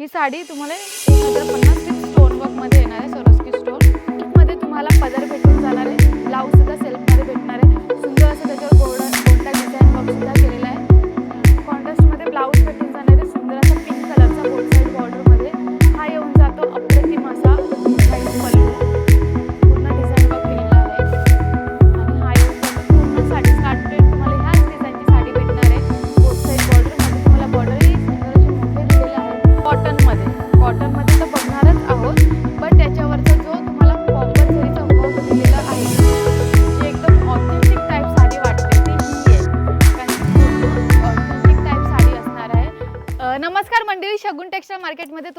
ही साडी तुम्हाला एक हजार पन्नास स्टोन वर्कमध्ये येणार आहे.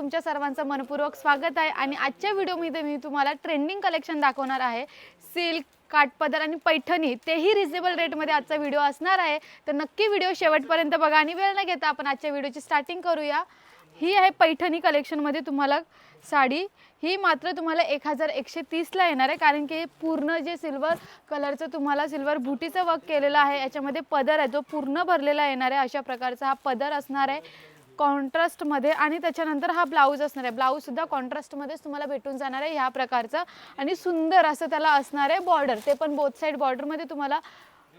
तुमच्या सर्वांचं मनपूर्वक स्वागत आहे. आणि आजच्या व्हिडिओमध्ये मी तुम्हाला ट्रेंडिंग कलेक्शन दाखवणार आहे. सिल्क काठपदर आणि पैठणी तेही रिझनेबल रेटमध्ये आजचा व्हिडिओ असणार आहे. तर नक्की व्हिडिओ शेवटपर्यंत बघा आणि वेळ न घेता आपण आजच्या व्हिडिओची स्टार्टिंग करूया. ही आहे पैठणी कलेक्शनमध्ये तुम्हाला साडी. ही मात्र तुम्हाला एक हजार एकशे तीसला येणार आहे. कारण की पूर्ण जे सिल्वर कलरचं तुम्हाला सिल्वर बुटीचं वर्क केलेलं आहे. याच्यामध्ये पदर आहे. जो पूर्ण भरलेला येणार आहे. अशा प्रकारचा हा पदर असणार आहे. कॉन्ट्रास्टमध्ये आणि त्याच्यानंतर हा ब्लाऊज असणार आहे. ब्लाऊजसुद्धा कॉन्ट्रास्टमध्येच तुम्हाला भेटून जाणार आहे ह्या प्रकारचा. आणि सुंदर असं त्याला असणार आहे बॉर्डर ते पण बोथ साईड बॉर्डरमध्ये तुम्हाला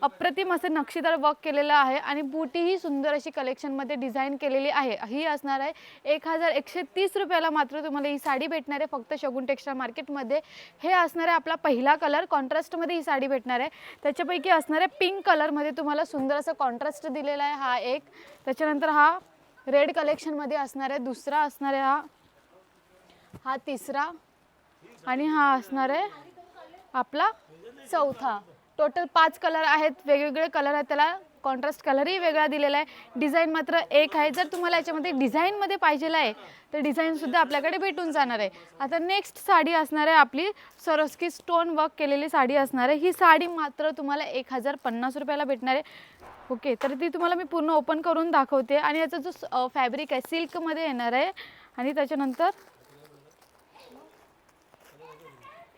अप्रतिम असं नक्षीदार वर्क केलेलं आहे. आणि बुटी ही सुंदर अशी कलेक्शनमध्ये डिझाईन केलेली आहे. ही असणार आहे एक हजार एकशे तीस रुपयाला मात्र तुम्हाला ही साडी भेटणार आहे. फक्त शगुन टेक्स्टाईल मार्केटमध्ये हे असणार आहे आपला पहिला कलर कॉन्ट्रास्टमध्ये ही साडी भेटणार आहे. त्याच्यापैकी असणार आहे पिंक कलरमध्ये तुम्हाला सुंदर असं कॉन्ट्रास्ट दिलेला आहे. हा एक. त्याच्यानंतर हा रेड कलेक्शनमध्ये असणार आहे दुसरा असणार आहे हा हा तिसरा आणि हा असणार आहे आपला चौथा. टोटल पाच कलर आहेत वेगवेगळे कलर आहेत त्याला कॉन्ट्रास्ट कलरही वेगळा दिलेला आहे. डिझाईन मात्र एक आहे. जर तुम्हाला याच्यामध्ये डिझाईनमध्ये पाहिजेला आहे तर डिझाईनसुद्धा आपल्याकडे भेटून जाणार आहे. आता नेक्स्ट साडी असणार आहे आपली सरोस्की स्टोन वर्क केलेली साडी असणार आहे. ही साडी मात्र तुम्हाला एक हजार पन्नास रुपयाला भेटणार आहे. ओके तर ती तुम्हाला मी पूर्ण ओपन करून दाखवते. आणि याचा जो फॅब्रिक आहे सिल्कमध्ये येणार आहे. आणि त्याच्यानंतर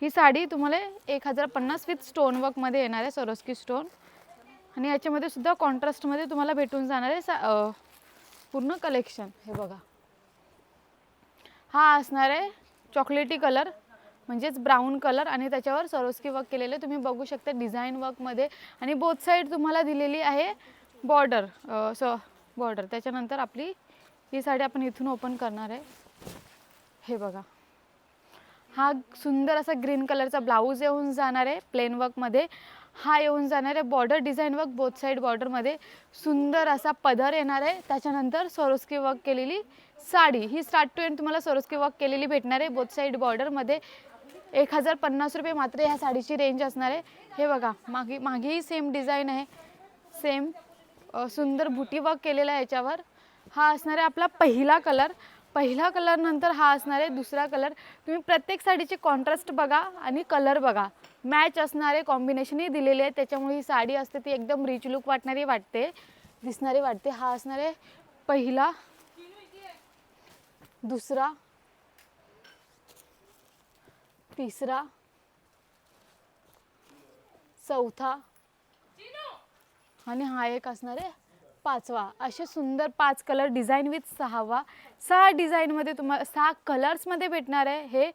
ही साडी तुम्हाला एक हजार पन्नास विथ स्टोन वर्कमध्ये येणार आहे सरोस्की स्टोन आणि याच्यामध्ये सुद्धा कॉन्ट्रास्टमध्ये तुम्हाला भेटून जाणार आहे सा पूर्ण कलेक्शन हे बघा. हा असणार आहे चॉकलेटी कलर म्हणजेच ब्राऊन कलर आणि त्याच्यावर सरोस्की वर्क केलेलं. तुम्ही बघू शकता डिझाईन वर्कमध्ये आणि बोथ साईड तुम्हाला दिलेली आहे बॉर्डर स बॉर्डर त्याच्यानंतर आपली ही साडी आपण इथून ओपन करणार आहे. हे बघा. हा सुंदर असा ग्रीन कलरचा ब्लाऊज येऊन जाणार आहे प्लेन वर्कमध्ये हा येऊन जाणार आहे border design work both side बॉर्डरमध्ये सुंदर असा पदर येणार आहे. त्याच्यानंतर सरोस्की वर्क केलेली साडी. ही स्टार्ट टू एंड तुम्हाला सरोस्की वर्क केलेली भेटणार आहे. बोथ साईड बॉर्डरमध्ये एक हजार पन्नास रुपये मात्र ह्या साडीची रेंज असणार आहे. हे बघा मागे मागेही सेम डिझाईन आहे. सेम सुंदर बुटी वर्क केलेला आहे याच्यावर. हा असणार आहे आपला पहिला कलर पहिला कलर नंतर हा असणार आहे दुसरा कलर तुम्ही प्रत्येक साडीचे कॉन्ट्रास्ट बघा आणि कलर बघा. मॅच असणारे कॉम्बिनेशनही दिलेले आहे त्याच्यामुळे ही साडी असते ती एकदम रिच लुक वाटणारी वाटते. दिसणारी वाटते. हा असणार आहे पहिला दुसरा तिसरा. चौथा. आणि हा एक असणार आहे पाचवा. असे सुंदर पाच कलर डिझाईन विथ सहावा. सहा डिझाईनमध्ये तुम्हाला सहा कलर्समध्ये भेटणार आहे हे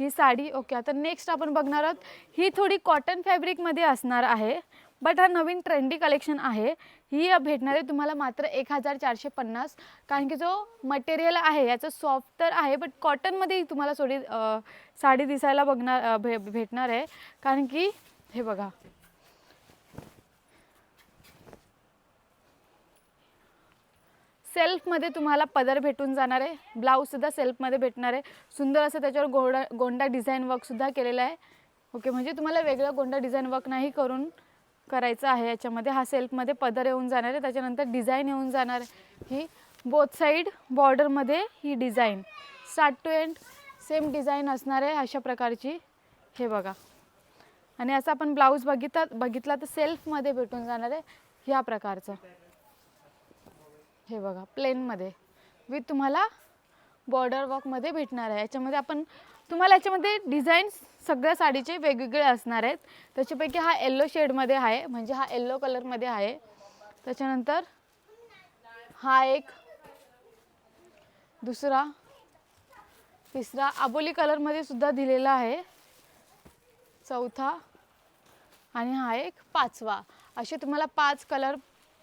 ही साडी. ओके आता नेक्स्ट आपण बघणार आहोत. ही थोडी कॉटन फॅब्रिकमध्ये असणार आहे. बट हा नवीन ट्रेंडी कलेक्शन आहे. ही भेटणार आहे तुम्हाला मात्र एक हजार चारशे पन्नास. कारण की जो मटेरियल आहे याचं सॉफ्ट तर आहे बट कॉटनमध्ये तुम्हाला थोडी साडी दिसायला बघणार भे भेटणार आहे. कारण की हे बघा. सेल्फमध्ये तुम्हाला पदर भेटून जाणार आहे. ब्लाऊजसुद्धा सेल्फमध्ये भेटणार आहे. सुंदर असं त्याच्यावर गोडा गोंडा डिझाईन वर्कसुद्धा केलेलं आहे. ओके म्हणजे तुम्हाला वेगळं गोंडा डिझाईन वर्क नाही करून करायचं आहे. याच्यामध्ये हा सेल्फमध्ये पदर येऊन जाणार आहे. त्याच्यानंतर डिझाईन येऊन जाणार आहे. ही बोथ साईड बॉर्डरमध्ये ही design. Start to end same design असणार आहे अशा प्रकारची. हे बघा. आणि असं आपण ब्लाऊज बघितला बघितला तर सेल्फमध्ये भेटून जाणार आहे ह्या प्रकारचं. हे बघा प्लेनमध्ये विथ तुम्हाला बॉर्डर वर्कमध्ये भेटणार आहे. याच्यामध्ये आपण तुम्हाला याच्यामध्ये डिझाईन्स सगळ्या साडीचे वेगवेगळे असणार आहेत. त्याच्यापैकी हा येल्लो शेडमध्ये आहे म्हणजे हा येल्लो कलरमध्ये आहे. त्याच्यानंतर हा एक दुसरा तिसरा आबोली कलरमध्ये सुद्धा दिलेला आहे. चौथा आणि हा एक पाचवा. असे तुम्हाला पाच कलर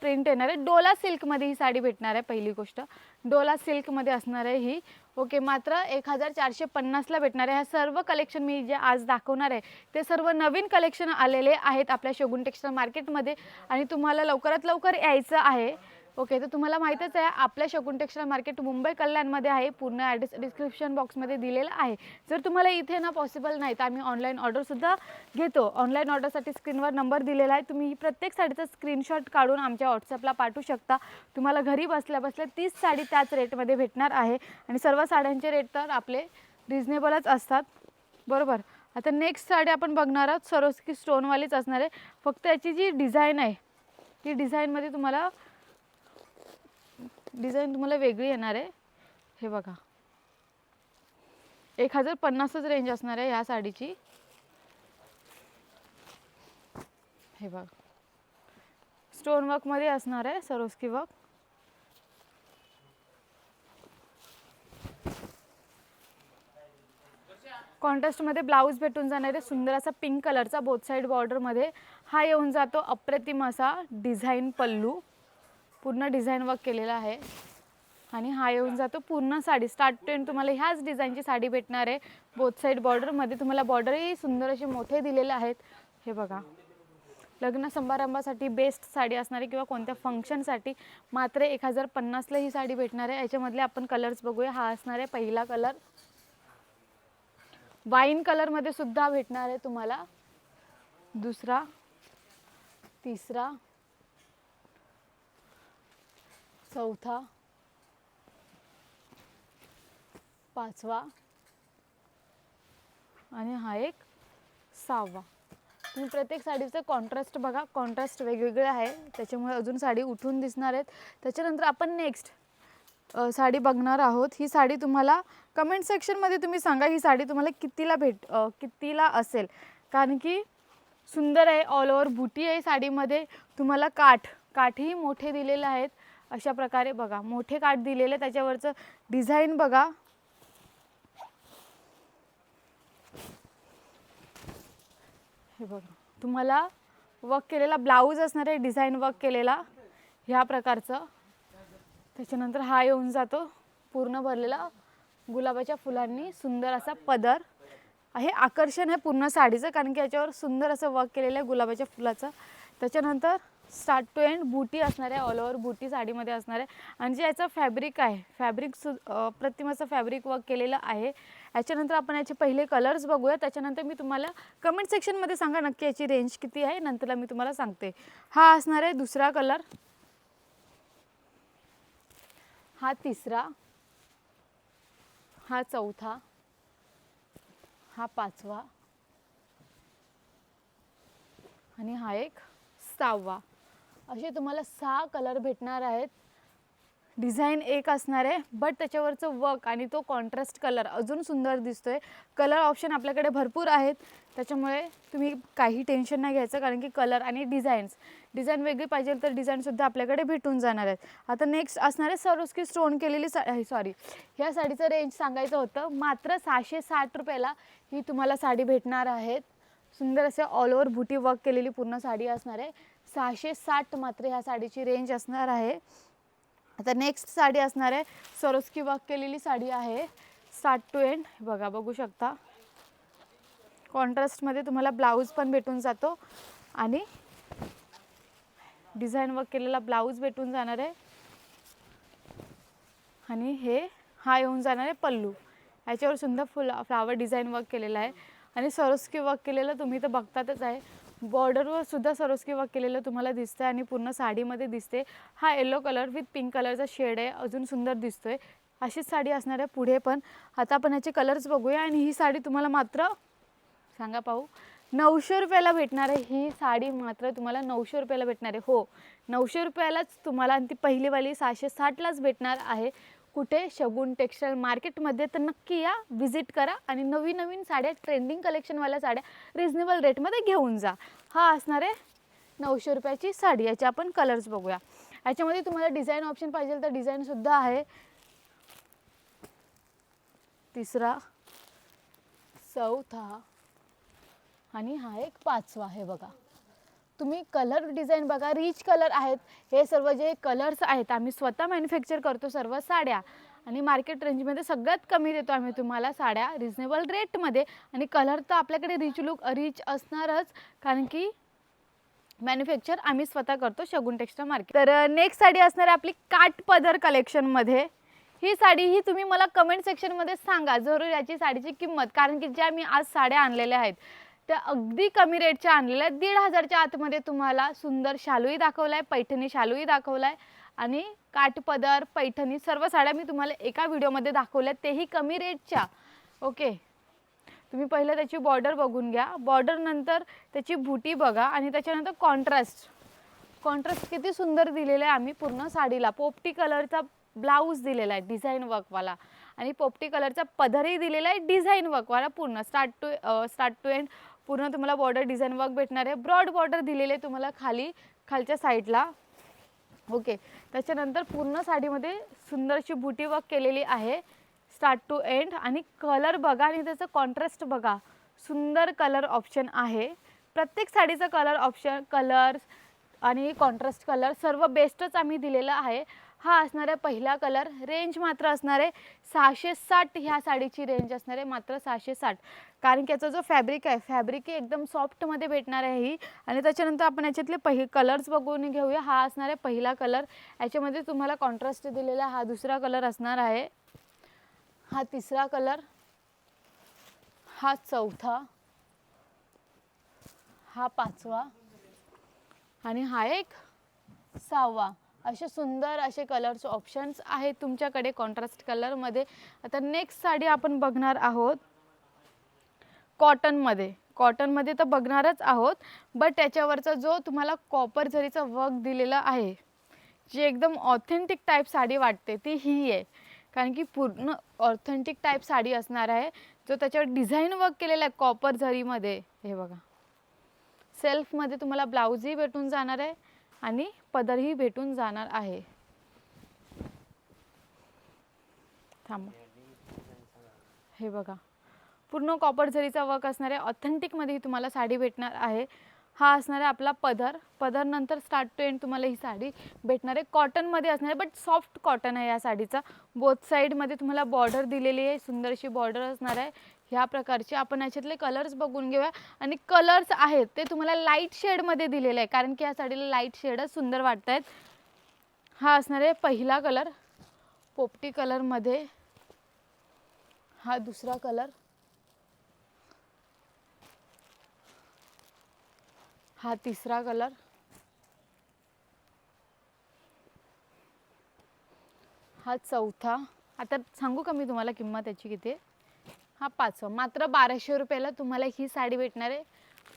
प्रिंट येणार आहे डोला सिल्कमध्ये ही साडी भेटणार आहे पहिली गोष्ट. डोला सिल्कमध्ये असणार आहे ही. ओके मात्र एक हजार चारशे पन्नासला भेटणार आहे. ह्या सर्व कलेक्शन मी जे आज दाखवणार आहे ते सर्व नवीन कलेक्शन आलेले आहेत आपल्या शोगुन टेक्स्टाईल मार्केटमध्ये आणि तुम्हाला लवकरात लवकर यायचं आहे. ओके तर तुम्हाला माहीतच आहे आपल्या शकुन टेक्स्टाईल मार्केट मुंबई कल्याणमध्ये आहे पूर्ण ॲड्रेस डिस्क्रिप्शन बॉक्समध्ये दिलेला आहे. जर तुम्हाला इथे ना पॉसिबल नाही तर आम्ही ऑनलाईन ऑर्डरसुद्धा घेतो. ऑनलाईन ऑर्डरसाठी स्क्रीनवर नंबर दिलेला आहे. तुम्ही प्रत्येक साडीचा स्क्रीनशॉट काढून आमच्या व्हॉट्सअपला पाठवू शकता. तुम्हाला घरी बसल्या बसल्या तीच साडी त्याच रेटमध्ये भेटणार आहे. आणि सर्व साड्यांचे रेट तर आपले रिझनेबलच असतात. बरोबर? आता नेक्स्ट साडी आपण बघणार आहोत. सरोस्की स्टोनवालीच असणार आहे. फक्त याची जी डिझाईन आहे ती डिझाईनमध्ये तुम्हाला डिझाईन तुम्हाला वेगळी येणार आहे. हे बघा. एक हजार पन्नासच रेंज असणार आहे ह्या साडीची. हे बघा. स्टोन वर्कमध्ये असणार आहे सरोस्की वर्क कॉन्ट्रास्टमध्ये ब्लाऊज भेटून जाणार आहे सुंदर असा पिंक कलरचा बोथ साईड बॉर्डरमध्ये हा येऊन जातो अप्रतिम असा डिझाईन पल्लू. पूर्ण डिझाईन वर्क केलेला आहे. आणि हा येऊन जातो. पूर्ण साडी स्टार्ट टू एंड तुम्हाला ह्याच डिझाईनची साडी भेटणार आहे. बोथ साईड बॉर्डरमध्ये तुम्हाला बॉर्डरही सुंदर असे मोठे दिलेले आहेत. हे बघा. लग्न समारंभासाठी बेस्ट साडी असणारी किंवा कोणत्या फंक्शनसाठी मात्र एक हजार पन्नासला ही साडी भेटणार आहे. याच्यामधले आपण कलर्स बघूया. हा असणार आहे पहिला कलर वाईन कलरमध्ये सुद्धा भेटणार आहे तुम्हाला. दुसरा तिसरा चौथा पाचवा आणि हा एक सहावा. तुम्ही प्रत्येक साडीचं कॉन्ट्रास्ट बघा. कॉन्ट्रास्ट वेगवेगळे आहे. त्याच्यामुळे अजून साडी उठून दिसणार आहेत. त्याच्यानंतर आपण नेक्स्ट साडी बघणार आहोत. ही साडी तुम्हाला कमेंट सेक्शनमध्ये तुम्ही सांगा ही साडी तुम्हाला कितीला भेट कितीला असेल. कारण की सुंदर आहे. ऑल ओव्हर बुटी आहे साडीमध्ये. तुम्हाला काठ काठही मोठे दिलेले आहेत. अशा प्रकारे बघा. मोठे काठ दिलेले त्याच्यावरचं डिझाईन बघा. हे बघा. तुम्हाला वर्क केलेला ब्लाऊज असणार आहे डिझाईन वर्क केलेला. ह्या प्रकारचं. त्याच्यानंतर हा येऊन जातो पूर्ण भरलेला गुलाबाच्या फुलांनी सुंदर असा पदर. हे आकर्षण आहे पूर्ण साडीचं कारण की याच्यावर सुंदर असं वर्क केलेलं आहे गुलाबाच्या फुलाचं. त्याच्यानंतर स्टार्ट टू एंड बुटी असणार आहे ऑल ओव्हर बुटी साडीमध्ये असणार. आहे आणि जे याचं फॅब्रिक आहे फॅब्रिक सु प्रतिम असं फॅब्रिक वर्क केलेलं आहे याच्यानंतर आपण याचे पहिले कलर्स बघूया. त्याच्यानंतर मी तुम्हाला कमेंट सेक्शनमध्ये सांगा नक्की याची रेंज किती आहे नंतरला मी तुम्हाला सांगते. हा असणार आहे दुसरा कलर हा तिसरा. हा चौथा. हा पाचवा. आणि हा एक सहावा. असे तुम्हाला सहा कलर भेटणार आहेत. डिझाईन एक असणार आहे बट त्याच्यावरचं वर्क आणि तो कॉन्ट्रास्ट कलर अजून सुंदर दिसतोय. कलर ऑप्शन आपल्याकडे भरपूर आहेत. त्याच्यामुळे तुम्ही काही टेन्शन नाही घ्यायचं कारण की कलर आणि डिझाईन्स डिझाईन वेगळी पाहिजे तर डिझाईनसुद्धा आपल्याकडे भेटून जाणार आहेत. आता नेक्स्ट असणार आहे सरोस्की स्टोन केलेली सा सॉरी ह्या साडीचं रेंज सांगायचं होतं मात्र सहाशे साठ रुपयाला ही तुम्हाला साडी भेटणार आहेत. सुंदर असे ऑल ओव्हर बुटी वर्क केलेली पूर्ण साडी असणार आहे. सहाशे साठ मात्र ह्या साडीची रेंज असणार आहे. आता नेक्स्ट साडी असणार आहे. सरोस्की वर्क केलेली साडी आहे. साठ टू एंड बघा बघू शकता. कॉन्ट्रास्टमध्ये तुम्हाला ब्लाऊज पण भेटून जातो. आणि डिझाईन वर्क केलेला ब्लाऊज भेटून जाणार आहे. आणि हे हा येऊन जाणार आहे पल्लू. याच्यावर सुंदर फुल फ्लावर डिझाईन वर्क केलेलं आहे. आणि सरोस्की वर्क केलेलं तुम्ही तर बघतातच आहे. बॉर्डरवर सुद्धा सरोस्की वर्क केलेलं तुम्हाला दिसतंय आणि पूर्ण साडीमध्ये दिसते हा येलो कलर विथ पिंक कलरचा शेड आहे. अजून सुंदर दिसतोय. अशीच साडी असणार आहे पुढे पण आता आपण याचे कलर्स बघूया आणि ही साडी तुम्हाला मात्र सांगा पाहू. नऊशे रुपयाला भेटणार आहे. ही साडी मात्र तुम्हाला नऊशे रुपयाला भेटणार आहे. हो नऊशे रुपयालाच तुम्हाला आणि ती पहिलीवाली सहाशे साठलाच भेटणार आहे. कुठे? शगुन टेक्स्टाईल मार्केटमध्ये तर नक्की या. व्हिजिट करा आणि नवीन नवीन साड्या ट्रेंडिंग कलेक्शनवाल्या साड्या रिजनेबल रेटमध्ये घेऊन जा. हा असणार आहे नऊशे रुपयाची साडी. याचे आपण कलर्स बघूया. याच्यामध्ये तुम्हाला डिझाईन ऑप्शन पाहिजे तर डिझाईनसुद्धा आहे. तिसरा चौथा आणि हा एक पाचवा आहे बघा. तुम्ही कलर डिझाईन बघा रिच कलर आहेत. हे सर्व जे कलर्स आहेत आम्ही स्वतः मॅन्युफॅक्चर करतो सर्व साड्या. आणि मार्केट रेंजमध्ये सगळ्यात कमी देतो आम्ही तुम्हाला साड्या रिजनेबल रेटमध्ये आणि कलर तर आपल्याकडे रिच लुक रिच असणारच. कारण की मॅन्युफॅक्चर आम्ही स्वतः करतो शगुन टेक्स्टाईल मार्केट तर नेक्स्ट साडी असणार आहे आपली काठ पदर कलेक्शनमध्ये ही साडी ही तुम्ही मला कमेंट सेक्शनमध्ये सांगा जरूर याची साडीची किंमत. कारण की ज्या मी आज साड्या आणलेल्या आहेत त्या अगदी कमी रेटच्या आणलेल्या आहेत. दीड हजारच्या आतमध्ये तुम्हाला सुंदर शालूही दाखवला आहे पैठणी शालूही दाखवला आहे आणि काठपदर पैठणी सर्व साड्या मी तुम्हाला एका व्हिडिओमध्ये दाखवल्या. तेही कमी रेटच्या. ओके. तुम्ही पहिलं त्याची बॉर्डर बघून घ्या. बॉर्डर नंतर त्याची भुटी बघा आणि त्याच्यानंतर कॉन्ट्रास्ट कॉन्ट्रास्ट किती सुंदर दिलेलं आहे आम्ही पूर्ण साडीला. पोपटी कलरचा ब्लाऊज दिलेला आहे डिझाईन वर्कवाला आणि पोपटी कलरचा पदरही दिलेला आहे डिझाईन वर्कवाला पूर्ण. Start to start to end पूर्ण तुम्हाला बॉर्डर डिझाईन वर्क भेटणार आहे. ब्रॉड बॉर्डर दिलेले आहे तुम्हाला खाली खालच्या साईडला ओके त्याच्यानंतर पूर्ण साडीमध्ये सुंदरशी बुटी वर्क केलेली आहे. स्टार्ट टू एंड आणि कलर बघा आणि त्याचं कॉन्ट्रास्ट बघा. सुंदर कलर ऑप्शन आहे. प्रत्येक साडीचं कलर ऑप्शन कलर्स आणि कॉन्ट्रास्ट कलर सर्व बेस्टच आम्ही दिलेलं आहे. हा असणार आहे पहिला कलर रेंज मात्र असणार आहे सहाशे साठ ह्या साडीची रेंज असणार आहे मात्र सहाशे साठ. कारण की याचा जो फॅब्रिक आहे फॅब्रिक ही एकदम सॉफ्टमध्ये भेटणार आहे ही. आणि त्याच्यानंतर आपण याच्यातले पहि कलर्स बघून घेऊया. हा असणार आहे पहिला कलर याच्यामध्ये तुम्हाला कॉन्ट्रास्ट दिलेला हा दुसरा कलर असणार आहे. हा तिसरा कलर हा चौथा. हा पाचवा. आणि हा एक सहावा. असे सुंदर असे कलरचे ऑप्शन्स आहेत तुमच्याकडे कॉन्ट्रास्ट कलरमध्ये आता नेक्स्ट साडी आपण बघणार आहोत कॉटनमध्ये कॉटनमध्ये तर बघणारच आहोत बट त्याच्यावरचा जो तुम्हाला कॉपर झरीचा वर्क दिलेला आहे जी एकदम ऑथेंटिक टाईप साडी वाटते ती ही आहे. कारण की पूर्ण ऑथेंटिक टाईप साडी असणार आहे जो त्याच्यावर डिझाईन वर्क केलेला आहे कॉपर झरीमध्ये. हे बघा. सेल्फमध्ये तुम्हाला ब्लाऊजही भेटून जाणार आहे. आणि पदरही भेटून जाणार आहे. थांबा. हे बघा. पूर्ण कॉपर झरीचा वर्क असणारे आहे ऑथेंटिकमध्ये ही तुम्हाला साडी भेटणार आहे. हा असणार आहे आपला पदर. पदर नंतर स्टार्ट टू एंड तुम्हाला ही साडी भेटणार आहे. कॉटनमध्ये असणार आहे बट सॉफ्ट कॉटन आहे या साडीचा. बोथ साईडमध्ये तुम्हाला बॉर्डर दिलेली आहे. सुंदरशी बॉर्डर असणार आहे. ह्या प्रकारचे. आपण याच्यातले कलर्स बघून घेऊया. आणि कलर्स आहेत ते तुम्हाला लाइट शेडमध्ये दिलेले आहे. कारण की या साडीला लाइट शेडच सुंदर वाटत आहेत हा असणार आहे पहिला कलर पोपटी कलरमध्ये हा दुसरा कलर हा तिसरा कलर हा चौथा. आता सांगू का मी तुम्हाला किंमत याची किती आहे? हा पाचवा. मात्र बाराशे रुपयाला तुम्हाला ही साडी भेटणार आहे.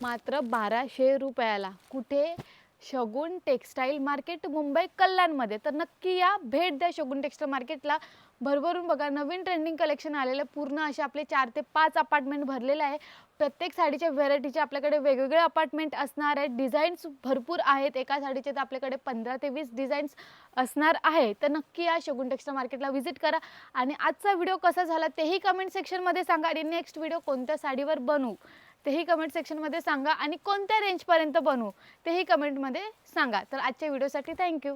मात्र बाराशे रुपयाला कुठे? शगुन टेक्स्टाईल मार्केट मुंबई कल्याणमध्ये. तर नक्की या भेट द्या शगुन टेक्स्टाईल मार्केटला. भरभरून बघा नवीन ट्रेंडिंग कलेक्शन आलेलं आहे पूर्ण असे आपले चार ते पाच अपार्टमेंट भरलेलं आहे. प्रत्येक साडीच्या व्हेरायटीचे आपल्याकडे वेगवेगळे अपार्टमेंट असणार आहेत. डिझाईन्स भरपूर आहेत. एका साडीचे तर आपल्याकडे पंधरा ते वीस डिझाईन्स असणार आहे. तर नक्की या शगुन टेक्स्टाईल मार्केटला व्हिजिट करा. आणि आजचा व्हिडिओ कसा झाला तेही कमेंट सेक्शनमध्ये सांगा. आणि नेक्स्ट व्हिडिओ कोणत्या साडीवर बनवू तेही कमेंट सेक्शनमध्ये सांगा. आणि कोणत्या रेंजपर्यंत बनवू तेही कमेंटमध्ये सांगा. तर आजच्या व्हिडिओसाठी थँक्यू